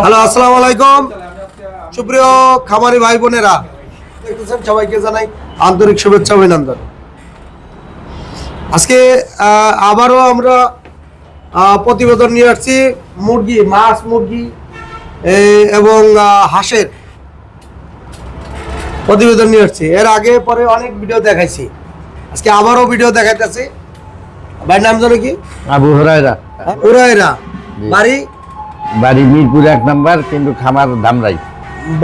Hello আসসালামু আলাইকুম। সুপ্রিয় খামারি ভাই বোনেরা দেখতেছেন সবাইকে জানাই আন্তরিক শুভেচ্ছা অভিনন্দন। আজকে আবারও আমরা প্রতিবেদন নিয়ে আসছি মুরগি মাছ মুরগি এবং হাঁসের প্রতিবেদন নিয়ে আসছি। এর আগে পরে অনেক ভিডিও দেখাইছি। আজকে আবারও ভিডিও দেখাইতেছি। ভাইয়ের নাম জানো কি? আবু হরাইরা উরাইরা বাড়ি? বাড়ি মিরপুর এক নাম্বার কিন্তু খামার ধামরাই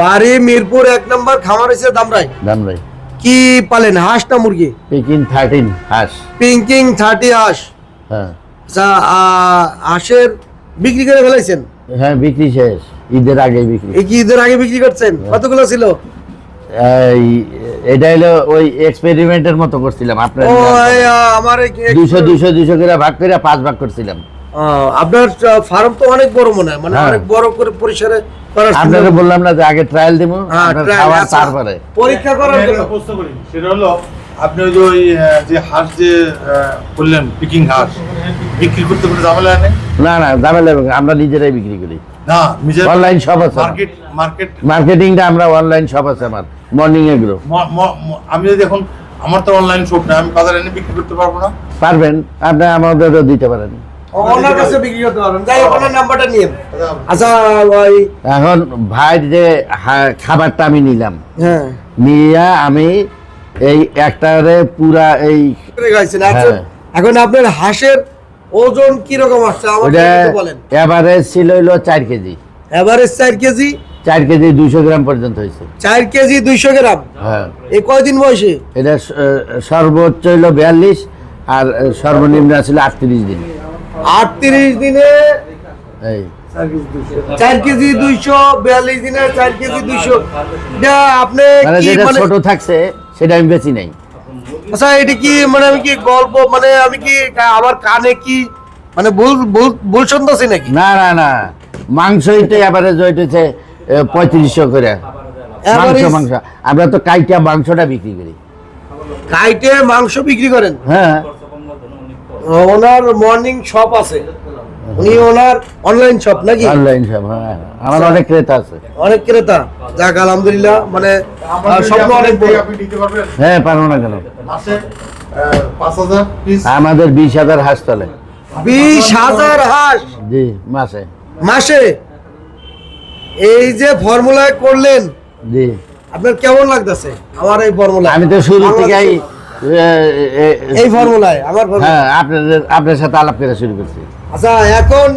বাড়ি মিরপুর এক নম্বর খামার হয়েছে দামরাই। ধামরাই কি পালেন হাঁস না মুরগি? পেকিং থার্টিন হাঁস। পিঙ্কিং থার্টি হাঁস। হ্যাঁ। আচ্ছা হাঁসের বিক্রি করে ফেলাইছেন? হ্যাঁ বিক্রি শেষ। ঈদের আগে বিক্রি। এই কি ঈদের আগে বিক্রি করছেন? কতগুলো ছিল? এই এটা হলো ওই এক্সপেরিমেন্টের মতো করছিলাম আপনার আমার দুশো দুশো দুশো করে ভাগ করে পাঁচ ভাগ করছিলাম। আপনার ফার্ম তো অনেক বড় মনে হয় মানে হ্যাঁ। অনেক বড় করে পরিসরে আপনাকে বললাম না যে আগে ট্রায়াল দিব হ্যাঁ, খাওয়ার আচ্ছা। তারপরে। পরীক্ষা করার জন্য। প্রশ্ন করি সেটা হলো আপনি ওই যে ওই যে হাঁস যে বললেন পিকিং হাঁস বিক্রি করতে কোনো ঝামেলা নেই? না না ঝামেলা হবে আমরা নিজেরাই বিক্রি করি। না নিজের অনলাইন সব আছে মার্কেট মার্কেট মার্কেটিংটা আমরা অনলাইন সব আছে আমার মর্নিং ম- ম- আমি যদি এখন আমার তো অনলাইন শপ না আমি বাজারে এনে বিক্রি করতে পারব না? পারবেন আপনি আমাদেরও দিতে পারেন। ওনার কাছে বিক্রি করতে পারবেন। যাই ওনার নাম্বারটা নিয়ে আচ্ছা। ওই এখন ভাইয়ের যে খাবারটা আমি নিলাম। হ্যাঁ। নিয়ে আমি এই একটারে পুরা এই আচ্ছা, হ্যাঁ। এখন আপনার হাঁসের ওজন কি রকম আসছে? আমাকে বলেন। এভারেজ ছিল কেজি। Average KG? গ্রাম পর্যন্ত হয়েছে। কেজি দুইশো গ্রাম? হ্যাঁ। এই কয়দিন বয়সে? এটা সর্বোচ্চ হইল বিয়াল্লিশ আর সর্বনিম্ন ছিল আটত্রিশ দিন। আটত্রিশ দিনে এই। চার কেজি দুইশো বিয়াল্লিশ দিনে চার কেজি দুইশো। আপনি মানে মানে ছোট থাকছে সেটা আমি বেশি নাই। আচ্ছা এটা কি মানে আমি কি গল্প মানে আমি কি আমার কানে কি মানে ভুল ভুল ভুল শুনতেছি নাকি? না না না। এভারেজ হইতেছে পঁয়ত্রিশশো করে। মাংস মাংস। আমরা তো কাইটা মাংসটা বিক্রি করি। কাইটে মাংস বিক্রি করেন? হ্যাঁ। ওনার মর্নিং শপ আছে। উনি ওনার অনলাইন শপ নাকি? অনলাইন সব হ্যাঁ আমার অনেক ক্রেতা আছে। অনেক ক্রেতা। যাক আলহামদুলিল্লাহ মানে স্বপ্ন অনেক বড়। আপনি দিতে পারবেন? হ্যাঁ পারব না কেন? পিস আমাদের বিশ হাজার হাঁস চলে। বিশ হাজার হাঁস? জি মাসে। মাসে? এই যে ফর্মুলায় করলেন জি। আপনার কেমন লাগতেছে? আমার এই ফর্মুলা আমি তো শুরু থেকেই এই ফর্মুলায় আমার হ্যাঁ আপনাদের আপনার সাথে আলাপ করে শুরু করছি। আচ্ছা এখন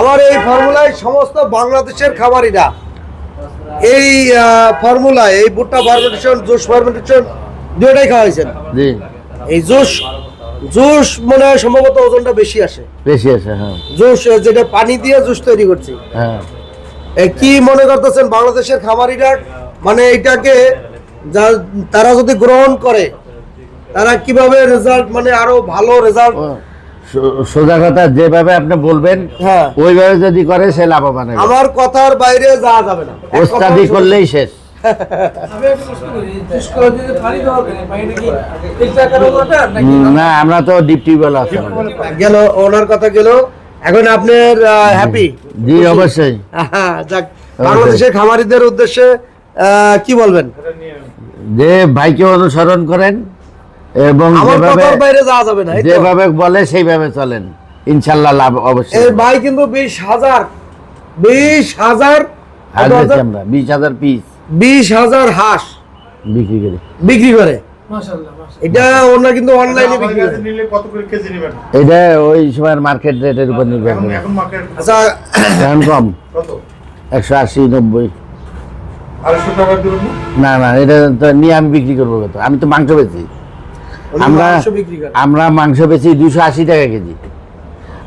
আমার এই ফর্মুলায় সমস্ত বাংলাদেশের খামারিরা এই ফর্মুলায় এই ভুট্টা ফার্মেন্টেশন জুস ফার্মেন্টেশন দুটাই খাওয়াইছেন। জি। এই জুস জুস মনে হয় সম্ভবত ওজনটা বেশি আসে। বেশি আছে হ্যাঁ। জুস যেটা পানি দিয়ে জুস তৈরি করছি। হ্যাঁ। কি মনে করতেছেন বাংলাদেশের খামারিরা? মানে এটাকে তারা যদি গ্রহণ করে তারা কীভাবে রেজাল্ট মানে আরও ভালো রেজাল্ট সোজা কথা যেভাবে আপনি বলবেন হ্যাঁ। ওইভাবে যদি করে সে লাভবান হবে। আমার কথার বাইরে যাওয়া যাবে না। ওস্তাদি করলেই শেষ। না আমরা তো ডিপ টিউবওয়েল আছে গেল ওনার কথা গেল। এখন আপনার হ্যাপি জি অবশ্যই। যাক বাংলাদেশের খামারিদের উদ্দেশ্যে আহ, কি বলবেন? যে ভাইকে অনুসরণ করেন এবং যেভাবে বাইরে যাওয়া যাবে না যেভাবে বলে সেইভাবে চলেন। ইনশাল্লাহ লাভ অবশ্যই এই ভাই কিন্তু বিশ হাজার বিশ হাজার আমরা বিশ হাজার পিস বিশ হাজার হাঁস বিক্রি করি। বিক্রি করে। এটা ওনার কিন্তু অনলাইনে বিক্রি করে। নিলে কত করে কেজি নেবেন? এটা ওই সময় মার্কেট রেটের উপর নির্ভর এখন করে। এখন মার্কেট আচ্ছা এখন কম। কত? একশো আশি নব্বই। আড়াইশো টাকা দেবেন না না এটা তো নিয়ে আমি বিক্রি করব কত? আমি তো মাংস বেচি। আমরা আমরা মাংস বেচি দুশো আশি টাকা কেজি।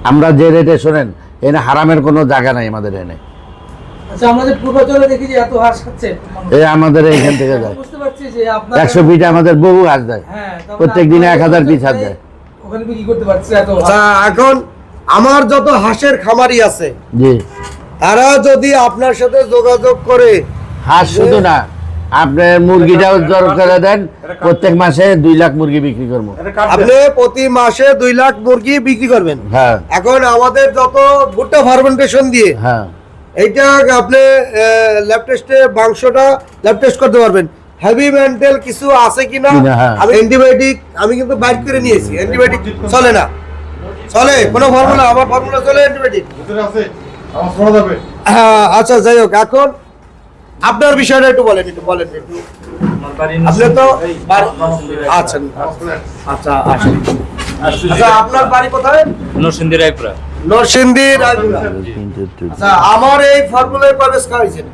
আমরা যে রেটে শোনেন এনে হারামের কোনো জায়গা নাই আমাদের এনে। আচ্ছা আমাদের এইখান থেকে যায়। বুঝতে পারছি যে আপনার একশো পিঠে আমাদের বহু হাঁস যায় হ্যাঁ প্রত্যেক দিনে এক হাজার পিস হাঁস হাঁস। আচ্ছা এখন আমার যত হাঁসের খামারি আছে জি। তারা যদি আপনার সাথে যোগাযোগ করে হাঁস শুধু না আপনার মুরগিটাও জোর করে দেন প্রত্যেক মাসে দুই লাখ মুরগি বিক্রি করব। আপনি প্রতি মাসে দুই লাখ মুরগি বিক্রি করবেন। হ্যাঁ। এখন আমাদের যত ভুট্টা ফার্মেন্টেশন দিয়ে হ্যাঁ। এইটা আপনি ল্যাব টেস্টে মাংসটা ল্যাব টেস্ট করতে পারবেন। হেভি মেন্টাল কিছু আছে কিনা? হ্যাঁ। আমি অ্যান্টিবায়োটিক আমি কিন্তু বাইর করে নিয়েছি। অ্যান্টিবায়োটিক চলে না। চলে? কোনো ফর্মুলা আমার ফর্মুলা চলে অ্যান্টিবায়োটিক ভিতরে আছে। আমার শোনা যাবে। আচ্ছা যাই হোক এখন আপনার বিষয়টা একটু বলেন একটু বলেন একটু। আপনি তো আচ্ছা আচ্ছা আচ্ছা আপনার বাড়ি কোথায়? নরসিংদী রায়পুরা। নরসিংদী রায়পুরা। আচ্ছা আমার এই ফর্মুলায় প্রবেশ খাওয়াইছেন?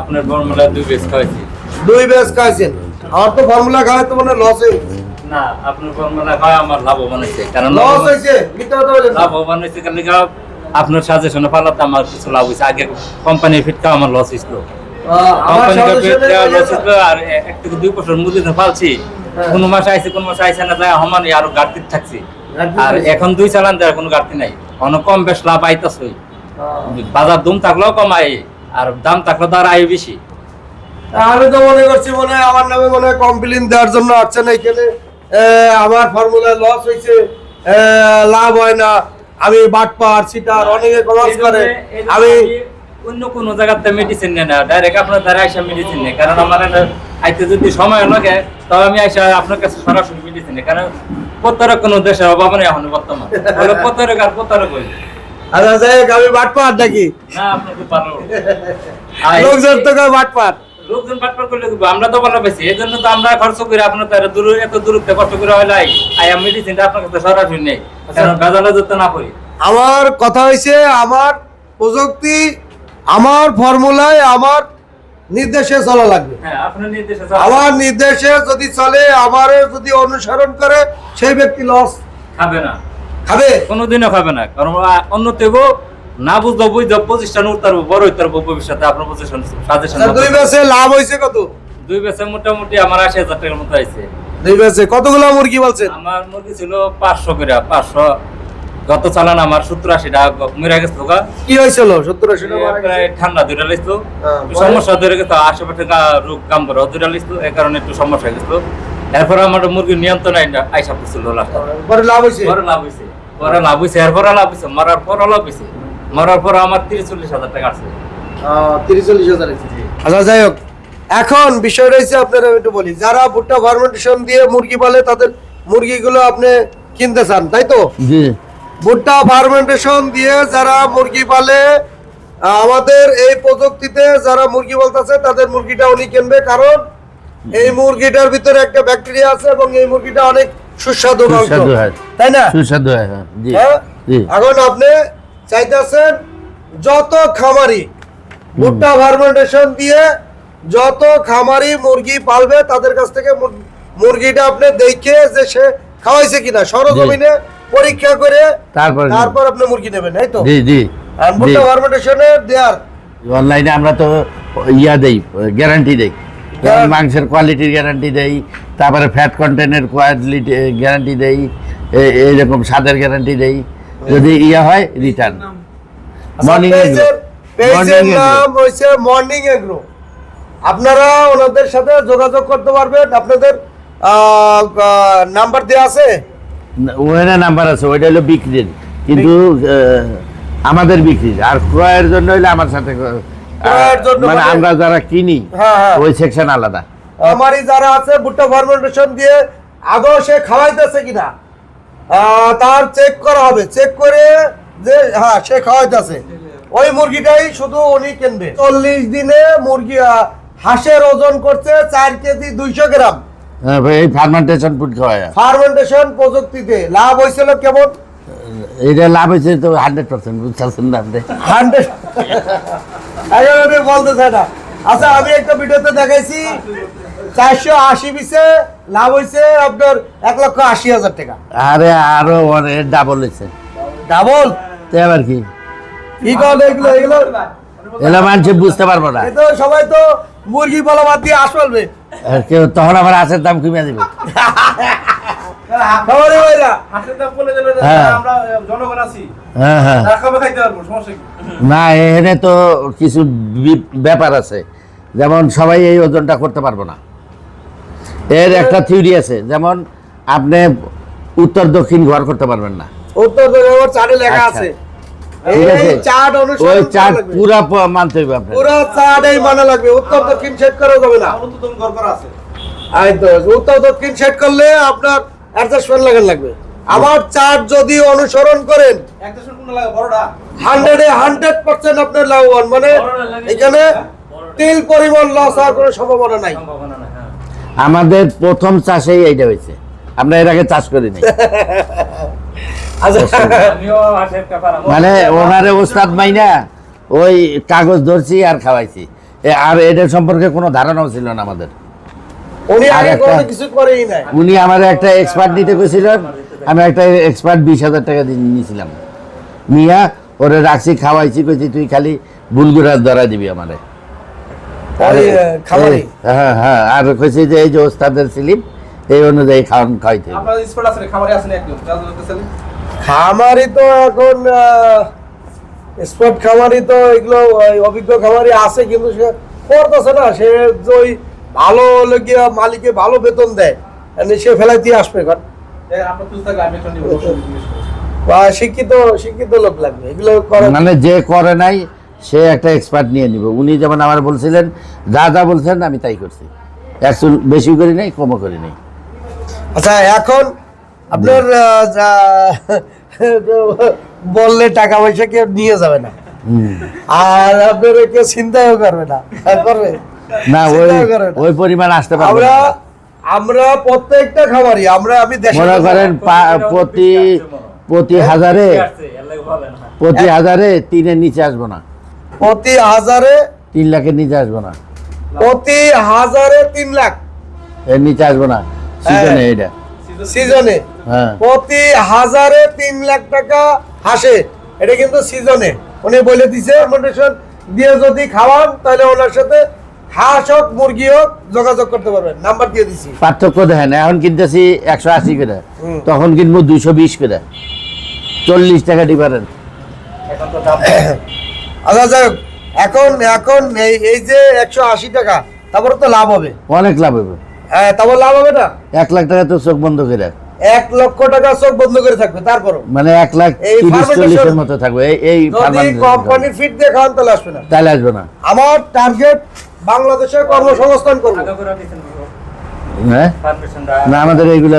আপনার ফর্মুলা দুই খাওয়াইছি। দুই আমার তো ফর্মুলা খাওয়াই তো মনে লস হয়েছে না আপনার ফর্মুলা খাওয়া আমার লাভবান হয়েছে কারণ লস হয়েছে লাভবান হয়েছে কারণ আপনার সাজেশনে পালাতে আমার কিছু লাভ হয়েছে আগে কোম্পানির ফিট খাওয়া আমার লস হয়েছিল আর এক থেকে দুই বছর ফালছি হ্যাঁ। কোন মাসে আইছে কোন মাসে আইছে না যায় সমান আরও ঘাটতি থাকছি। আর এখন দুই চালান দেওয়ার কোনো ঘাটতি নাই। অনেক কম বেশ লাভ আইতাছই বাজার দাম থাকলেও কম আয় আর দাম থাকলেও তো আর আয় বেশি। আমি তো মনে করছি মনে হয় আমার নামে মনে হয় কমপ্লেন দেওয়ার জন্য আসছেন এখানে। আমার ফর্মুলা লস হয়েছে লাভ হয় না। আমি বাটপার সিটার অনেকে কমার্স করে। আমি অন্য কোন জায়গাতে মেডিসিন নেই না ডাইরেক্ট আপনার দ্বারা আইসা মেডিসিন নেই কারণ আমার আইতে যদি সময় লাগে তবে আমি আইসা আপনার কাছে সরাসরি মেডিসিন নেই। কারণ প্রতারক কোনো দেশের অভাব নেই এখন বর্তমান। প্রতারক আর প্রতারক আচ্ছা যাই হোক আমি নাকি? না লোকজন তো করলে আমরা তো ভালো পাইছি এই জন্য তো আমরা খরচ করে আপনার তার দূর এত দূরত্বে কষ্ট করে আই মেডিসিনটা আপনার কাছে সরাসরি নেই। কারণ গাজালা যত না করি। আমার কথা হয়েছে আমার প্রযুক্তি আমার ফর্মুলায় আমার নির্দেশে চলা লাগবে। হ্যাঁ আমার নির্দেশে যদি চলে আমারে যদি অনুসরণ করে সেই ব্যক্তি লস খাবে না। খাবে? কোনোদিনও খাবে না। কারণ অন্য তেগো না প্রতিষ্ঠান উত্তরবো বড় উত্তরবো ভবিষ্যতে আপনার প্রতিষ্ঠান সাজেশন আচ্ছা, দুই লাভ হয়েছে কত? দুই বেসে মোটামুটি আমার আশি হাজার টাকার মতো আছে দুই কতগুলো মুরগি বলছেন? আমার মুরগি ছিল পাঁচশো করে পাঁচশো গত চালান আমার সত্তর আশি টাকা মরে গেছে কি হয়েছিল? সত্তর আশি ঠান্ডা দুইটা লিখতো হ্যাঁ, সমস্যা ধরে গেছে আশেপাশে রোগ কাম করে দুইটা লিখতো এই কারণে একটু সমস্যা গেছিল এরপরে আমার মুরগির নিয়ন্ত্রণ আইসা পড়ছিল পরে লাভ হয়েছে পরে লাভ হয়েছে পরে লাভ হয়েছে এরপরে লাভ হয়েছে মরার পর লাভ হয়েছে মরার পর আমার তিরিশ চল্লিশ হাজার টাকা আসছে তিরিশ চল্লিশ হাজার আচ্ছা যাই হোক এখন বিষয় রয়েছে আপনারা একটু বলি যারা ভুট্টা ফার্মেন্টেশন দিয়ে মুরগি পালে তাদের মুরগিগুলো আপনি কিনতে চান তাই তো? জি। ভুট্টা ফার্মেন্টেশন দিয়ে যারা মুরগি পালে আমাদের এই প্রযুক্তিতে যারা মুরগি বলতেছে তাদের মুরগিটা উনি কিনবে। কারণ এই মুরগিটার ভিতরে একটা ব্যাকটেরিয়া আছে এবং এই মুরগিটা অনেক সুস্বাদু। তাই না? সুস্বাদু হয় হ্যাঁ এখন আপনি চাইতেছেন যত খামারি ভুট্টা ফার্মেন্টেশন দিয়ে যত খামারি মুরগি পালবে তাদের কাছ থেকে মুরগিটা আপনি দেখে যে সে খাওয়াইছে কিনা। সরজমিনে পরীক্ষা করে তারপর তারপর আপনি মুরগি নেবেন এই তো? জি জি। আর ভুট্টা দেয়ার। অনলাইনে আমরা তো ইয়া দেই গ্যারান্টি দেই। মাংসের কোয়ালিটির গ্যারান্টি দেই তারপরে ফ্যাট কন্টেন্টের কোয়ালিটি গ্যারান্টি দেই এইরকম স্বাদের গ্যারান্টি দেই। যদি ইয়া হয় রিটার্ন মর্নিং পেজের পেজের নাম হয়েছে মর্নিং এগ্রো আপনারা ওনাদের সাথে যোগাযোগ করতে পারবেন। আপনাদের নাম্বার দেওয়া আছে? ওখানে নাম্বার আছে ওইটা হলো বিক্রির। কিন্তু আমাদের বিক্রির। আর ক্রয়ের জন্য হইলে আমার সাথে মানে মানে- আমরা যারা কিনি হ্যাঁ, হ্যাঁ। ওই সেকশন আলাদা। আমারই যারা আছে ভুট্টা ফার্মেন্টেশন দিয়ে আদৌ সে খাওয়াইতেছে কিনা তার চেক করা হবে। চেক করে যে হ্যাঁ সে খাওয়াইতেছে। ওই মুরগিটাই শুধু উনি কিনবে। চল্লিশ দিনে মুরগি হাঁসের ওজন করছে চার কেজি দুইশো গ্রাম। হ্যাঁ, এই ফার্মেন্টেশন ফুড খাওয়ায়। ফার্মেন্টেশন প্রযুক্তিতে লাভ হয়েছিল কেমন? এটা লাভ হয়েছে তো হান্ড্রেড পার্সেন্ট বুঝতেছেন না আপনি? হান্ড্রেড বলতে চাই না। আচ্ছা আমি একটা ভিডিওতে দেখাইছি চারশো আশি পিসে লাভ হয়েছে আপনার এক লক্ষ আশি হাজার টাকা। আরে আরও অনেক ডাবল হয়েছে। ডাবল তো আবার কি? কি করে এগুলো এগুলো? এগুলো মানুষ বুঝতে পারব না। তো সবাই তো মুরগি পালা বাদ দিয়ে আস পালবে আর কেউ তখন আবার দাম কমিয়ে দিবে। হ্যাঁ। হ্যাঁ হ্যাঁ। না এখানে তো কিছু ব্যাপার আছে। যেমন সবাই এই ওজনটা করতে পারব না। এর একটা থিওরি আছে। যেমন আপনি উত্তর দক্ষিণ ঘর করতে পারবেন না। উত্তর চারে লেখা আচ্ছা। আছে। ঠিক আছে। চার্ট অনুসরণ ওই চার্ট লাগবে। মানতে হবে আপনার পুরো চার্ট মানা লাগবে। উত্তর দক্ষিণ সেট করা যাবে না। আমার তো ঘর আছে এই তো উত্তর দক্ষিণ সেট করলে আপনার অ্যাডজাস্টমেন্ট লাগান লাগবে। আমার চার্ট যদি অনুসরণ করেন হান্ড্রেডে হান্ড্রেড পার্সেন্ট আপনার লাভবান। মানে এখানে তিল পরিমাণ লস হওয়ার কোনো সম্ভাবনা নাই। হ্যাঁ। আমাদের প্রথম চাষেই এইটা হয়েছে। আমরা এর আগে চাষ করি নাই আচ্ছা আমিও হাঁসের ব্যাপার আমার- মানে ওনারে ওস্তাদ মাইনা ওই কাগজ ধরছি আর খাওয়াইছি। আর এটার সম্পর্কে কোনো ধারণাও ছিল না আমাদের। উনি আর আগে একটা- কোনো কিছু করেই নাই। উনি আমার একটা এক্সপার্ট নিতে গেছিলেন আমি একটা এক্সপার্ট বিশ হাজার টাকা দিয়ে নিয়েছিলাম নিয়া ওরে রাখছি খাওয়াইছি কইছি তুই খালি বুলগুড়া ধরা দিবি আমারে। হ্যাঁ হ্যাঁ আর কইছি যে এই যে ওস্তাদের স্লিপ এই অনুযায়ী খাওয়ান খাইতে খামারে তো এখন স্পট খামারি তো এগুলো ওই অভিজ্ঞ খামারি আছে কিন্তু সে করতেছে না। সে ওই ভালো গিয়া মালিকে ভালো বেতন দেয় এমনি সে ফেলাই দিয়ে আসবে এখন শিক্ষিত শিক্ষিত লোক লাগবে এগুলো করে মানে যে করে নাই সে একটা এক্সপার্ট নিয়ে নিব। উনি যেমন আমার বলছিলেন যা যা বলছেন আমি তাই করছি। একশো বেশি করি নাই কমও করি নাই। আচ্ছা এখন আপনার বললে টাকা পয়সা কেউ নিয়ে যাবে না। আর আপনার কেউ চিন্তাও করবে না। করবে? না ওই। ওই পরিমাণ আসতে পারবে আমরা আমরা প্রত্যেকটা খাবারই আমরা আমি মনে করেন প্রতি প্রতি হাজারে হ্যাঁ। প্রতি হাজারে তিনের নিচে আসব না। প্রতি হাজারে তিন লাখের নিচে আসব না। প্রতি হাজারে তিন লাখ। এর নিচে আসব না। সিজনে এটা সিজনে হ্যাঁ। প্রতি হাজারে তিন লাখ টাকা হাসে। এটা কিন্তু সিজনে উনি বলে দিছে দিয়ে যদি খাওয়ান তাহলে ওনার সাথে হাঁস হোক মুরগি হোক যোগাযোগ করতে পারবেন। নাম্বার দিয়ে দিছি। পার্থক্য দেখেন এখন কিনতেছি একশো আশি করে। তখন কিনবো দুইশো বিশ করে। চল্লিশ টাকা দাম আচ্ছা যাই এখন এখন এই এই যে একশো আশি টাকা তারপরে তো লাভ হবে। অনেক লাভ হবে। হ্যাঁ তারপর লাভ হবে না? এক লাখ টাকা তো চোখ বন্ধ করে। এক লক্ষ টাকা চোখ বন্ধ করে থাকবে তারপর মানে এক লাখ এই তিরিশ চল্লিশের মতো থাকবে এই এই কোম্পানির ফিট দিয়ে খাওয়ান তাহলে আসবে না। তাহলে আসবে না। আমার টার্গেট বাংলাদেশে কর্মসংস্থান করব। হ্যাঁ? না আমাদের এইগুলো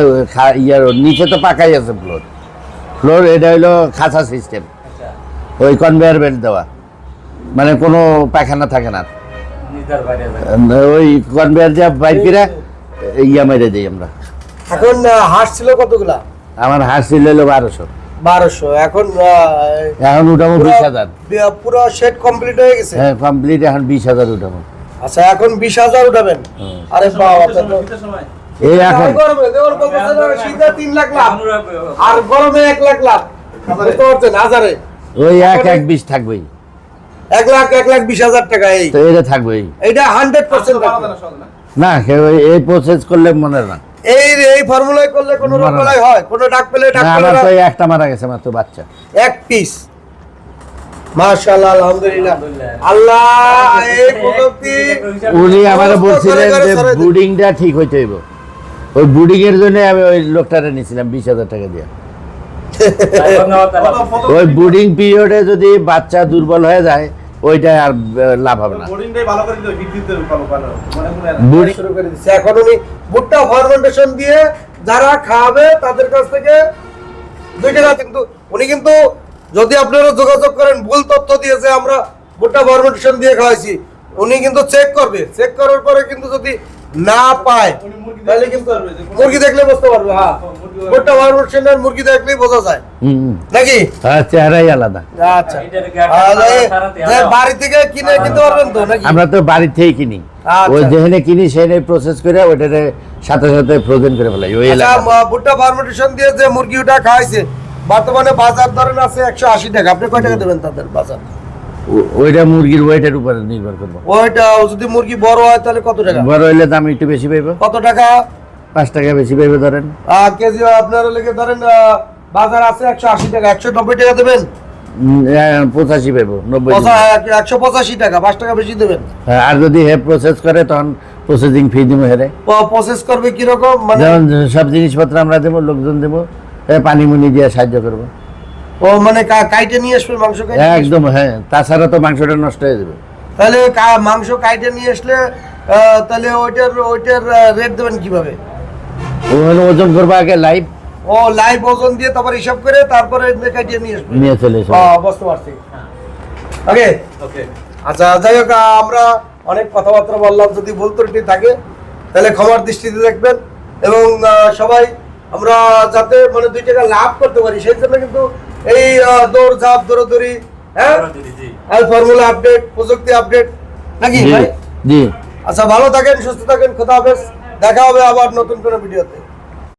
ইয়ার নিচে তো পাকাই আছে ফ্লোর ফ্লোর এটা হইল খাঁচা সিস্টেম আচ্ছা, ওই কনভেয়ার বেল্ট দেওয়া। মানে কোনো পায়খানা থাকে না। ওই কনভেয়ার যা বাইর করে ইয়া মেরে দিই আমরা। এখন হাঁস ছিল কতগুলা? আমার হাঁস ছিল হলো বারোশো। বারোশো। এখন এখন উঠাবো বিশ হাজার। পুরো সেট কমপ্লিট হয়ে গেছে? হ্যাঁ কমপ্লিট এখন বিশ হাজার উঠাবো। আচ্ছা এখন বিশ হাজার উঠাবেন। আরে বাবা এই এখন। শীতে তিন লাখ লাভ। আর গরমে এক লাখ লাভ। হাজারে। ওই এক এক বিশ থাকবেই। এক লাখ এক লাখ বিশ হাজার টাকা এই। তো এটা থাকবেই। এইটা হান্ড্রেড পার্সেন্ট না এই প্রসেস করলে মনে না। এই এই ফর্মুলায় করলে কোনো মারা হয় কোনো ডাক পেলে ডাক পেলে তো একটা মারা গেছে মাত্র বাচ্চা। এক পিস মাশাআল্লাহ আলহামদুলিল্লাহ। আলহামদুলিল্লাহ। আল্লাহ এই প্রযুক্তি উনি আমার বলছিলেন যে বুডিংটা ঠিক হইতে হইব। ওই বুডিং এর জন্য আমি ওই লোকটারে নিয়েছিলাম বিশ হাজার টাকা দিয়ে। ওই বুডিং পিরিয়ডে যদি বাচ্চা দুর্বল হয়ে যায় ওইটা আর লাভ হবে না। মানে এখন উনি ভুট্টা ফার্মেন্টেশন দিয়ে যারা খাওয়াবে তাদের কাছ থেকে দুই টাকা কিন্তু উনি কিন্তু যদি আপনারা যোগাযোগ করেন ভুল তথ্য দিয়েছে আমরা ভুট্টা ফরমেন্টেশন দিয়ে খাওয়াইছি উনি কিন্তু চেক করবে। চেক করার পরে কিন্তু যদি না পায়। তাহলে যে কোন- মুরগি দেখলে বুঝতে পারবে হ্যাঁ। ভুট্টা ফার্মেন্টেশনের মুরগি দেখলেই বোঝা যায়। নাকি? হ্যাঁ, চেহারাই আলাদা। আচ্ছা। বাড়ি থেকে কিনে কিনতে পারবেন তো নাকি? আমরা তো বাড়ি থেকেই কিনি। আচ্ছা। ওই যেখানে কিনি সেখানে প্রসেস করে ওইটাতে সাথে সাথে ফ্রোজেন করে ফেলাই ওই আচ্ছা এলাকা ভুট্টা ফার্মেন্টেশন দিয়ে যে মুরগি ওটা খাওয়াইছে বর্তমানে বাজার ধরেন আছে একশো আশি টাকা। আপনি কয় টাকা দেবেন তাদের বাজার? ওইটা মুরগির ওয়েটের উপরে নির্ভর করব। ওইটা যদি মুরগি বড় হয় তাহলে কত টাকা? বড় হইলে দাম একটু বেশি পাইব। কত টাকা? পাঁচ টাকা বেশি পাইবে ধরেন। কেজি আপনার লেগে ধরেন বাজার আছে একশো আশি টাকা একশো নব্বই টাকা দেবেন? উম, পঁচাশি পাইব নব্বই একশো পঁচাশি টাকা পাঁচ টাকা বেশি দেবেন। হ্যাঁ, আর যদি হে প্রসেস করে তখন প্রসেসিং ফি দিব হেরে। প্রসেস করবে কীরকম? মানে যেমন সব জিনিসপত্র আমরা দেবো লোকজন দেবো পানি মুনি দিয়ে সাহায্য করব। ও মানে কা- কাইটে নিয়ে আসবে মাংস কাইটে একদম হ্যাঁ। তাছাড়া তো মাংসটা নষ্ট হয়ে যাবে। তাহলে কা- মাংস কাইটে নিয়ে আসলে তাহলে ওইটার ওইটার রেট দেবেন কীভাবে? ওখানে ওজন করব আগে লাইভ ও লাইভ ওজন দিয়ে তারপর হিসাব করে তারপরে কাইটে নিয়ে আসবে। নিয়ে চলে এসো। ও, বুঝতে পারছি। ওকে ওকে আচ্ছা যাই হোক আমরা অনেক কথাবার্তা বললাম যদি ভুল ত্রুটি থাকে তাহলে ক্ষমার দৃষ্টিতে দেখবেন। এবং সবাই আমরা যাতে মানে দুই টাকা লাভ করতে পারি সেই জন্য কিন্তু এই দৌড় ঝাঁপ দৌড়াদৌড়ি হ্যাঁ? আর ফর্মুলা আপডেট প্রযুক্তি আপডেট নাকি জি ভাই? জি। আচ্ছা ভালো থাকেন সুস্থ থাকেন খোদা হাফেজ। দেখা হবে আবার নতুন কোনো ভিডিওতে।